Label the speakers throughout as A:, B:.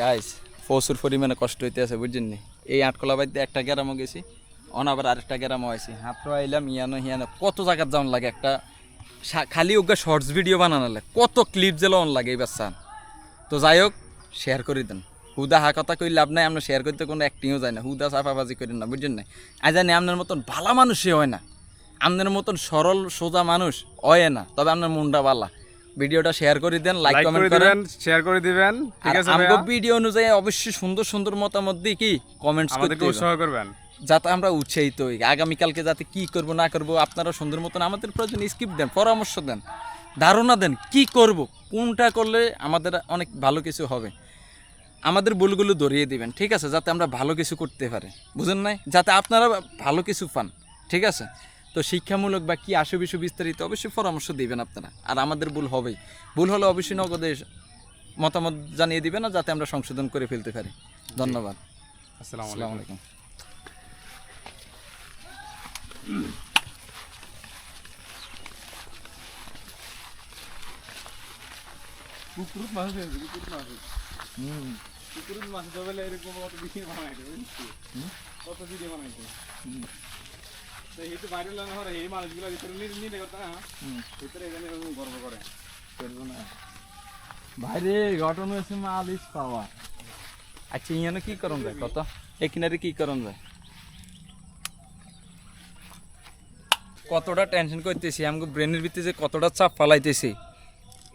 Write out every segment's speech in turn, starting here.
A: Guys প্রচুর পরিমাণে কষ্ট হইতে আছে বুঝছেন নি? এই আটকলা বাড়িতে একটা গ্রামও গেছি অন আবার আরেকটা গ্রামও আইছি। হাতটা আইলাম, ইয়ানো হিয়ানো, কত জায়গার যাওয়ান লাগে একটা খালি ওগা শর্টস ভিডিও বানানো লাগে, কত ক্লিপ জেলো অন লাগে এবার চান তো যাই হোক শেয়ার করে দেন। হুদা হা কথা কই লাভ নাই, আমরা শেয়ার করতে কোনো অ্যাক্টিংও যায় না, হুদা চাপাবাজি করেন না, বুঝছেন না? আজ জানি আপনার মতন ভালা মানুষই হয় না, আপনার মতন সরল, সোজা মানুষ হয় না, তবে আপনার মুন্ডা বালা ভিডিওটা শেয়ার করে দেন লাইক কমেন্ট করেন।
B: শেয়ার করে দিবেন ঠিক আছে ভাইয়া?
A: ভিডিও অনুযায়ী অবশ্যই সুন্দর সুন্দর মতামত দিয়ে কি কমেন্টস করতে
B: উৎসাহ করবেন।
A: যাতে আমরা উৎসাহিত হই আগামীকালকে যাতে কি করব না করব আপনারা সুন্দর মতন আমাদের প্রয়োজন স্কিপ দেন পরামর্শ দেন ধারণা দেন কি করব কোনটা করলে আমাদের অনেক ভালো কিছু হবে। আমাদের ভুলগুলো ধরিয়ে দিবেন ঠিক আছে যাতে আমরা ভালো কিছু করতে পারি বুঝেন নাই? যাতে আপনারা ভালো কিছু পান ঠিক আছে? তো শিক্ষামূলক বা কি আশু বিষু বিস্তারিত অবশ্যই পরামর্শ দিবেন আপনারা। আর আমাদের ভুল হবেই। ভুল হলে অবশ্যই নগদে মতামত জানিয়ে দিবেন না যাতে আমরা সংশোধন করে ফেলতে পারি। ধন্যবাদ।
B: আসসালামু আলাইকুম। কুকুরুত মাছ কুকুরুত মাছ হুম। কুকুরুত মাছ এরকম কত ভিডিও বানাইছে কত ভিডিও বানাইছে তো ভাইরাল না হরে এই মানুষগুলো ভিতরে নিয়ে নিয়ে করতে ভিতরে এখানে গর্ব করে।
A: করব না। বাইরে ঘটনা হয়েছে মালিশ পাওয়া। আচ্ছা ইয়ানো কি করন যায় কত? এখানে কি করন যায় কতটা টেনশন করতেছি আমাকে ব্রেনের ভিতরে যে কতটা চাপ ফালাইতেছি।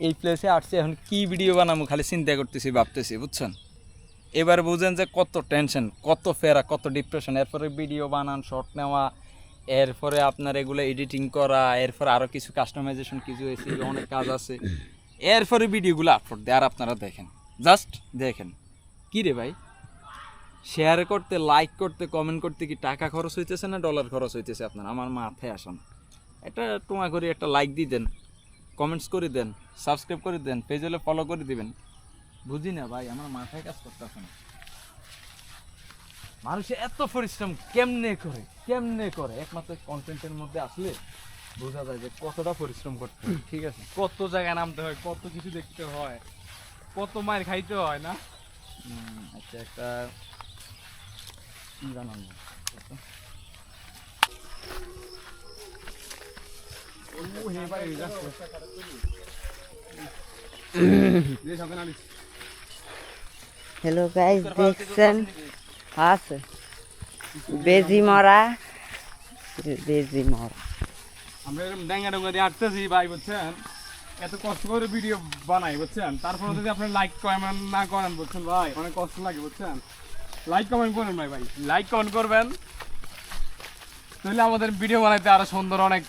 A: এই প্লেসে আসছে এখন কি ভিডিও বানাবো খালি চিন্তা করতেছি ভাবতেছি বুঝছেন? এবার বুঝেন যে কত টেনশন কত ফেরা কত ডিপ্রেশন এরপরে ভিডিও বানান শর্ট নেওয়া এরপরে আপনার এগুলো এডিটিং করা, এরপরে আরও কিছু কাস্টমাইজেশন কিছু হয়েছে অনেক কাজ আছে। এরপরে ভিডিওগুলো আপলোড দেয়, আর আপনারা দেখেন। জাস্ট দেখেন। কি রে ভাই? শেয়ার করতে লাইক করতে কমেন্ট করতে কি টাকা খরচ হইতেছে না ডলার খরচ হইতেছে আপনার? আমার মাথায় আসেন এটা তোমা করে একটা লাইক দিয়ে দেন কমেন্টস করে দেন সাবস্ক্রাইব করে দেন পেজ হলে ফলো করে দিবেন। বুঝি না ভাই, আমার মাথায় কাজ করতেছে না। মানুষে এত পরিশ্রম কেমনে করে? কেমনে করে? একমাত্র কন্টেন্টের মধ্যে আসলে বোঝা যায় যে কতটা পরিশ্রম করতে হয় ঠিক আছে?
B: কত জায়গায় নামতে হয় কত কিছু দেখতে হয় কত মায়ের খাইতে হয় না?
A: আচ্ছা একটা
C: হ্যালো গাইস দেখছেন? আছে। বেজি মরা বেজি মরা।
B: আমরা এরকম ড্যাঙ্গা ডুঙ্গা দিয়ে আটতেছি ভাই, বুঝছেন? এত কষ্ট করে ভিডিও বানাই, বুঝছেন? তারপরে যদি আপনি লাইক কমেন্ট না করেন, বুঝছেন ভাই? অনেক কষ্ট লাগে, বুঝছেন? লাইক কমেন্ট করেন ভাই ভাই। লাইক কমেন্ট করবেন। তাহলে আমাদের ভিডিও বানাইতে আরও সুন্দর, অনেক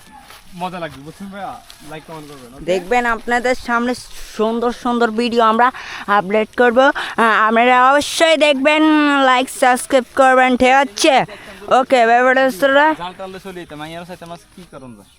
B: মজা লাগবে বুঝছেন ভাইয়া? লাইক কমেন্ট করবেন
C: দেখবেন আপনাদের সামনে সুন্দর সুন্দর ভিডিও আমরা আপডেট করব। আপনারা অবশ্যই দেখবেন লাইক সাবস্ক্রাইব করবেন ঠিক আছে? ওকে ব্যাপারটা
A: জাল টালে চলি তো মাইয়ার সাথে মাছ কি করুন যায়